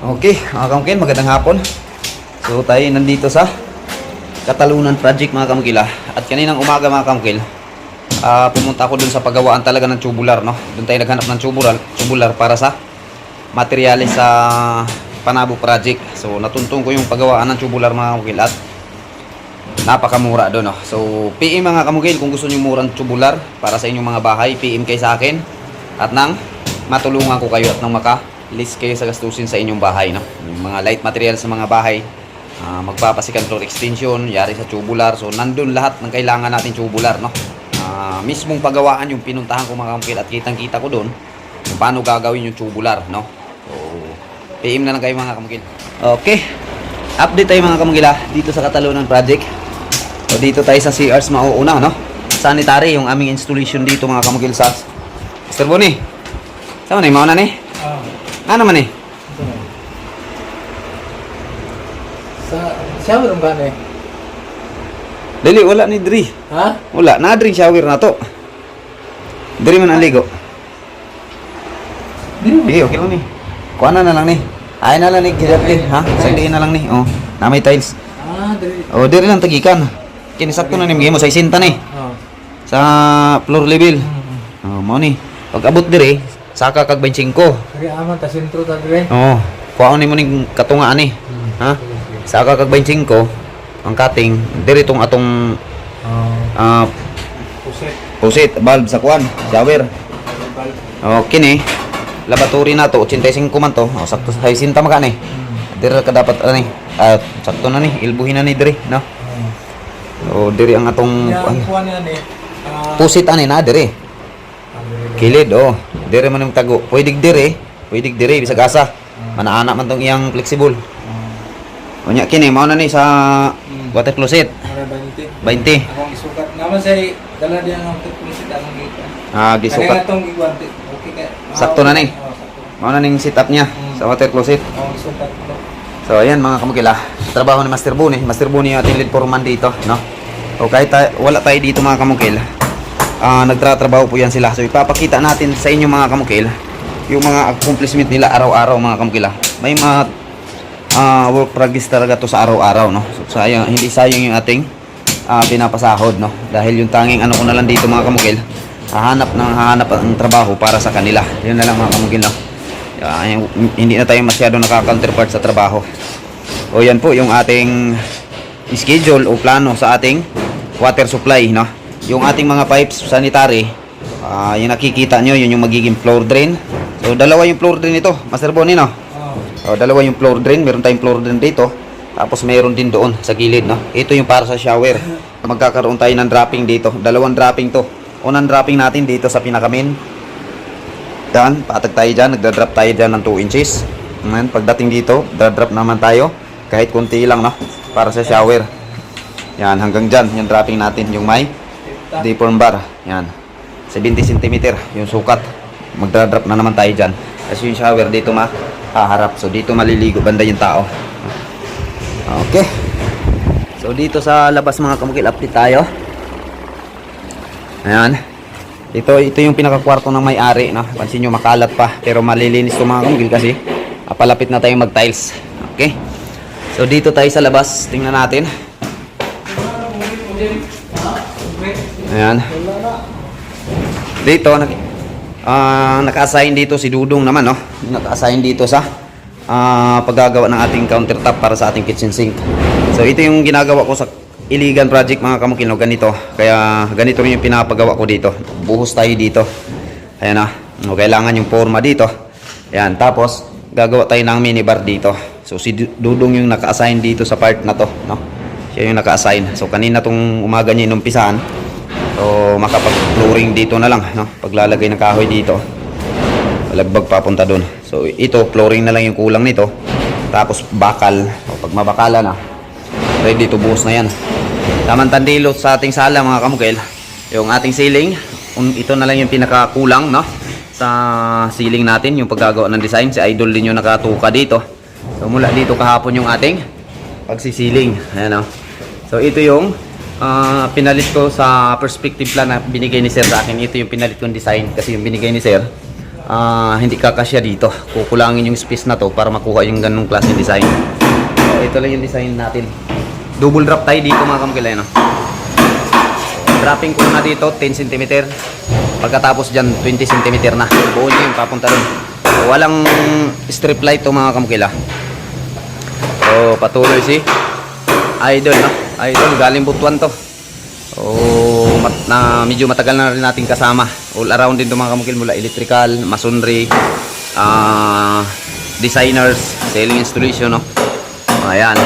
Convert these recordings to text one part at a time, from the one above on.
Okay, mga kamukil, magandang hapon. So tayo nandito sa Katalunan Project mga kamukila. At kaninang umaga mga kamukil, ah, pumunta ako dun sa paggawaan talaga ng tubular, no? Doon tayo naghanap ng tubular, tubular para sa materyales sa Panabo Project. So natuntun ko yung paggawaan ng tubular mga kamukil at napakamura doon, no? So PM mga kamukil kung gusto niyo murang tubular para sa inyong mga bahay, PM kayo sa akin at nang matulungan ko kayo at nang maka list kayo sa gastusin sa inyong bahay, no? Yung mga light materials sa mga bahay, ah, magpapasikan floor extension, yari sa tubular. So, nandun lahat ng kailangan natin tubular, no? Ah, mismong paggawaan yung pinuntahan ko mga kamukil at kitang-kita ko doon kung paano gagawin yung tubular, no? So, PM na lang kayo mga kamukil. Okay. Update tayo mga kamukil ah, dito sa Katalunan Project. So, dito tayo sa CRs mauuna, no? Sanitary, yung aming installation dito mga kamukil sa Mr. Bonnie. Saan na, mauna ni? Ah, Ano man eh? Sa shower ba eh? Dali, wala ni Dri. Ha? Wala, na drink shower na to. Dri man ang ligo. Di mo. Sige, okay lang ni. Kuha na lang ni. Ay na lang ni, gidap ni. Ha? Sagdiin na lang ni. Oh, na may tiles. Ah, dali. Oh, diri lang tagikan. Kinisakto na ni mo sa isinta ni. Oh. Sa floor level. Mm. Oh, mo ni. Pag abot diri, saka kag 25. Kaya aman ta sentro ta dire. Oh, kuha ni mo ning katungaan ni. Ha? Saka kag 25 ang cutting diri tong atong Oh. ah Puset. pusit valve sa kuan, shower. Bal. Okay ni. Laboratory na to, 85 man to. Oh, sakto sa sinta maka ni. Diri ka dapat ani. Ah, sakto na ni, ilbuhin na ni diri, no? Oh. O diri ang atong kuan. ah, Pusit ani na diri. Ah. Kilid oh. Diri man yung tago. Pwede diri, pwede diri bisag asa. Manaana man tong iyang flexible. Ah, Unya kini mao na ni sa Mm. water closet para 20. 20. Akong isukat. Naman sa dala diyan ang puset ang gita. Ah, Kaya gisukat. itong gigwante. Okay kaya. Sakto na ni. Oh, sakto. Mao na ning setup niya sa water closet. Akong isukat. So ayan mga kamukila, trabaho ni Master Buni. Master Buni yung ating lead foreman dito, no? O kahit wala tayo dito mga kamukil, ah nagtratrabaho po yan sila. So ipapakita natin sa inyo mga kamukil, yung mga accomplishment nila araw-araw mga kamukila. May mga ah, work progress talaga to sa araw-araw, no? So sayang, hindi sayang yung ating ah, pinapasahod, no? Dahil yung tanging ano ko na lang dito mga kamukil, hahanap ng hahanap ang trabaho para sa kanila. Yun na lang mga kamukil, no? Ah, yung- hindi na tayo masyado nakaka-counterpart sa trabaho. O yan po yung ating schedule o plano sa ating water supply, no? Yung ating mga pipes sanitary, ah, yung nakikita nyo, yun yung magiging floor drain. So, dalawa yung floor drain ito, Master Bonnie, no? Oh. O, dalawa yung floor drain, meron tayong floor drain dito. Tapos meron din doon sa gilid, no? Ito yung para sa shower. Magkakaroon tayo ng dropping dito. Dalawang dropping to. Unang dropping natin dito sa pinakamin. Yan, patag tayo dyan. Nagda-drop tayo dyan ng 2 inches. Ngayon, pagdating dito, dra-drop naman tayo. Kahit konti lang, no? Para sa shower. Yan, hanggang dyan. Yung dropping natin. Yung may deform bar. Yan. 70 cm yung sukat. Magdra-drop na naman tayo dyan. Kasi yung shower dito mahaharap. So, dito maliligo banda yung tao. Okay. So, dito sa labas mga kamukil, update tayo. Ayan. Ito, ito yung pinakakwarto ng may-ari, no? Pansin nyo, makalat pa. Pero malilinis to mga kamukil kasi ah, palapit na tayong mag-tiles. Okay? So, dito tayo sa labas. Tingnan natin. Ayan. Dito, nak ah naka-assign dito si Dudong naman, no? Naka-assign dito sa ah paggagawa ng ating countertop para sa ating kitchen sink. So, ito yung ginagawa ko sa Iligan project mga kamukil, no? Ganito. Kaya, ganito rin yung pinapagawa ko dito. Buhos tayo dito. Ayan na. No, kailangan yung forma dito. Ayan. Tapos, gagawa tayo ng minibar dito. So, si Du- Dudong yung naka-assign dito sa part na to, no? Siya yung naka-assign. So, kanina tong umaga niya inumpisahan. So, makapag-flooring dito na lang, no? Paglalagay ng kahoy dito. Lagbag papunta doon. So, ito, flooring na lang yung kulang nito. Tapos, bakal. O, pag mabakala na, ready to buhos na yan. Tamang-tandilot sa ating sala, mga kamukil. Yung ating ceiling, ito na lang yung pinakakulang, no? Sa ceiling natin, yung paggagawa ng design. Si Idol din yung nakatuka dito. So, mula dito kahapon yung ating pagsisiling. Ayan, no? So, ito yung ah, pinalit ko sa perspective plan na binigay ni Sir sa akin. Ito yung pinalit kong design kasi yung binigay ni Sir ah, hindi kakasya dito. Kukulangin yung space na to para makuha yung ganung klaseng design. So, ito lang yung design natin. Double drop tayo dito mga kamukil. Ayun, oh. Dropping ko na dito 10 cm. Pagkatapos dyan 20 cm na. Buo nyo yung papunta rin. So, walang strip light to mga kamukila. So patuloy si Idol no. Idol galing Butuan to. Oh, mat, na medyo matagal na rin nating kasama. All around din to mga kamukil mula electrical, masonry, ah designers, selling installation no. Ayan.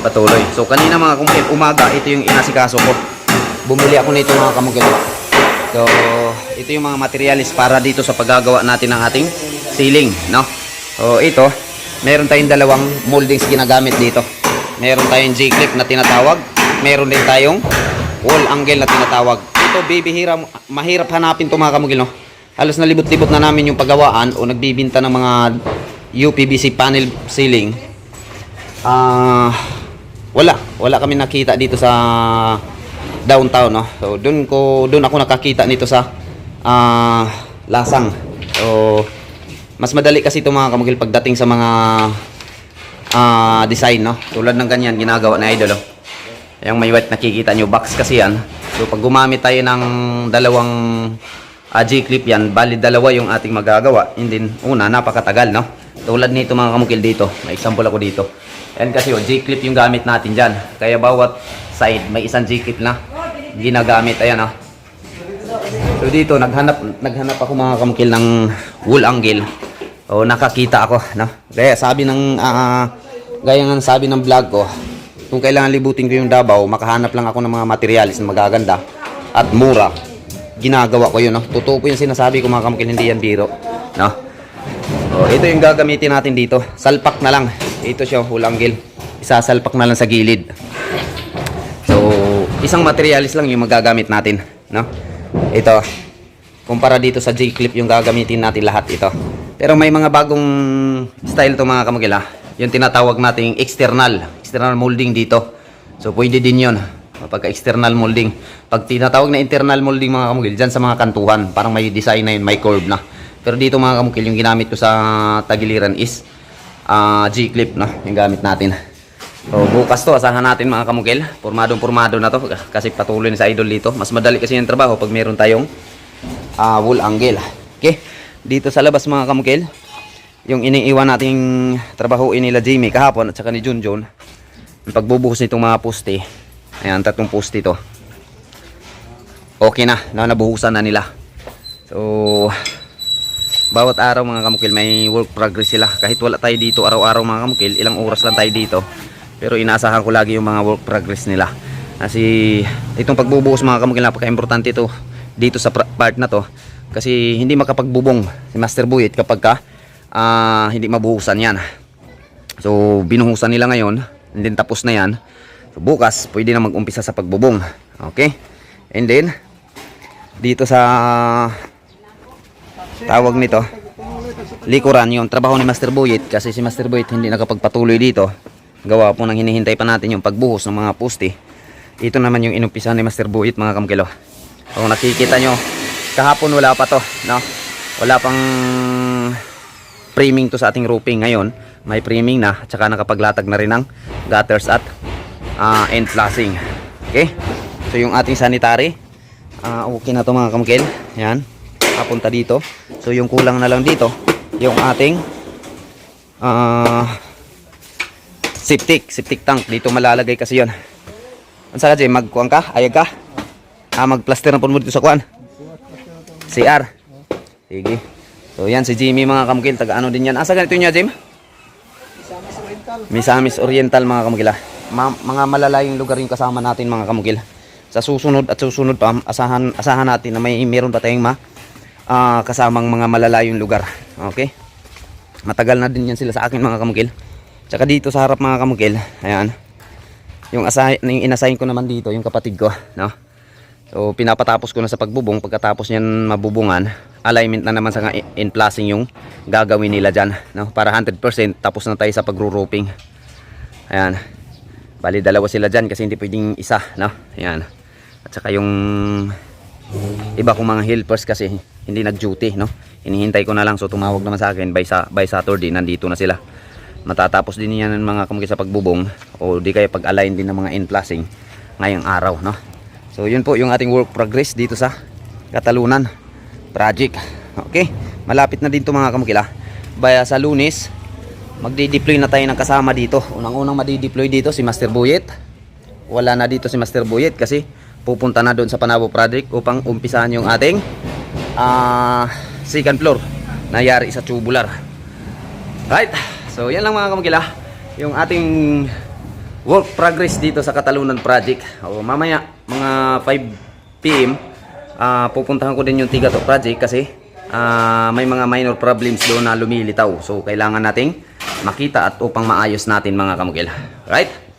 Patuloy. So kanina mga kamukil, umaga ito yung inasikaso ko. Bumili ako nito mga kamukil. So, ito yung mga materialis para dito sa paggagawa natin ng ating ceiling, no? So, ito, meron tayong dalawang moldings ginagamit dito. Meron tayong J-clip na tinatawag. Meron din tayong wall angle na tinatawag. Ito, bibihira, mahirap hanapin to mga kamugil, no? Halos nalibot-libot na namin yung paggawaan o nagbibinta ng mga UPVC panel ceiling. Ah, wala, wala kami nakita dito sa downtown, no. So doon ko doon ako nakakita nito sa ah Lasang. So mas madali kasi ito mga kamugil pagdating sa mga ah design, no. Tulad ng ganyan ginagawa na idol, oh. Yung may white nakikita nyo, box kasi yan. So pag gumamit tayo ng dalawang ah, G-clip yan, bali dalawa yung ating magagawa. And then, una, napakatagal, no? Tulad nito mga kamukil dito, may example ako dito. Yan kasi oh, G-clip yung gamit natin dyan. Kaya bawat side, may isang G-clip na ginagamit. Ayan, oh. So dito, naghanap, naghanap ako mga kamukil ng wool angle. O nakakita ako, no? Kaya sabi ng, ah, gaya ng sabi ng vlog ko, kung kailangan libutin ko yung Davao, makahanap lang ako ng mga materialis na magaganda at mura. Ginagawa ko yun, no? Totoo po yung sinasabi ko mga kamukil, hindi yan biro, no? O, ito yung gagamitin natin dito. Salpak na lang. Ito siya, hulanggil. Isasalpak na lang sa gilid. So, isang materialis lang yung magagamit natin, no? Ito. Kumpara dito sa J-clip yung gagamitin natin lahat ito. Pero may mga bagong style to mga kamukil, ha? Yung tinatawag nating external, external molding dito. So, pwede din yun. Pagka external molding. Pag tinatawag na internal molding mga kamukil, dyan sa mga kantuhan, parang may design na yun, may curve na. Pero dito mga kamukil, yung ginamit ko sa tagiliran is ah, G-clip, no? Yung gamit natin. So, bukas to, asahan natin mga kamukil. Pormadong pormado na to, kasi patuloy na sa idol dito. Mas madali kasi yung trabaho pag meron tayong ah, wool angle. Okay? Dito sa labas mga kamukil, yung iniiwan nating trabahoin nila Jamie kahapon at saka ni Junjun yung pagbubuhos nitong mga poste. Ayan tatlong poste to. Okay na na nabuhusan na nila. So bawat araw mga kamukil may work progress sila. Kahit wala tayo dito araw-araw mga kamukil ilang oras lang tayo dito. Pero inaasahan ko lagi yung mga work progress nila. Kasi itong pagbubuhos mga kamukil napaka-importante to dito sa part na to kasi hindi makapagbubong si Master Buyet kapag ka ah, hindi mabuhusan yan. So, binuhusan nila ngayon, and then tapos na yan. So, bukas, pwede na mag-umpisa sa pagbubong. Okay? And then, dito sa tawag nito, likuran yung trabaho ni Master Buyet kasi si Master Buyet hindi nakapagpatuloy dito. Gawa po nang hinihintay pa natin yung pagbuhos ng mga poste. Ito naman yung inumpisa ni Master Buyet mga kamkilo. Kung nakikita nyo, kahapon wala pa to, no? Wala pang framing to sa ating roofing ngayon. May framing na, at saka nakapaglatag na rin ng gutters at ah, end flashing. Okay? So yung ating sanitary, ah, okay na to mga kamkil. Yan. Papunta dito. So yung kulang na lang dito, yung ating ah, septic, septic tank. Dito malalagay kasi yon. Ang saka dyan, magkuhan ka? Ayag ka? Ah, magplaster na po mo dito sa kuhan. CR. Sige. So yan si Jimmy mga kamukil, taga ano din yan. Asa ganito niya, Jim? Misamis Oriental mga kamukila. Ma- mga malalayong lugar yung kasama natin mga kamukil. Sa susunod at susunod pa, asahan, asahan natin na may meron pa tayong ma, ah, kasamang mga malalayong lugar. Okay? Matagal na din yan sila sa akin mga kamukil. Tsaka dito sa harap mga kamukil, ayan. Yung, asay, yung inassign ko naman dito, yung kapatid ko, no? So, pinapatapos ko na sa pagbubong. Pagkatapos niyan mabubungan, alignment na naman sa nga in placing yung gagawin nila dyan. No? Para 100% tapos na tayo sa pagro-roofing. Ayan. Bali, dalawa sila dyan kasi hindi pwedeng isa. No? Ayan. At saka yung iba kong mga helpers kasi hindi nag-duty, no? Hinihintay ko na lang so tumawag naman sa akin by, sa, by Saturday nandito na sila. Matatapos din yan ng mga kumaki sa pagbubong o di kaya pag-align din ng mga in-plasing ngayong araw, no? So yun po yung ating work progress dito sa Katalunan project. Okay? Malapit na din to mga kamukila. Baya sa lunes, magdi-deploy na tayo ng kasama dito. Unang-unang madi-deploy dito si Master Buyet. Wala na dito si Master Buyet kasi pupunta na doon sa Panabo project upang umpisahan yung ating ah second floor na yari sa tubular. Right. So yan lang mga kamukila. Yung ating work progress dito sa Katalunan project. O mamaya mga 5 PM ah, pupuntahan ko din yung Tigato project kasi ah, may mga minor problems doon na lumilitaw. So kailangan nating makita at upang maayos natin mga kamukila. Right?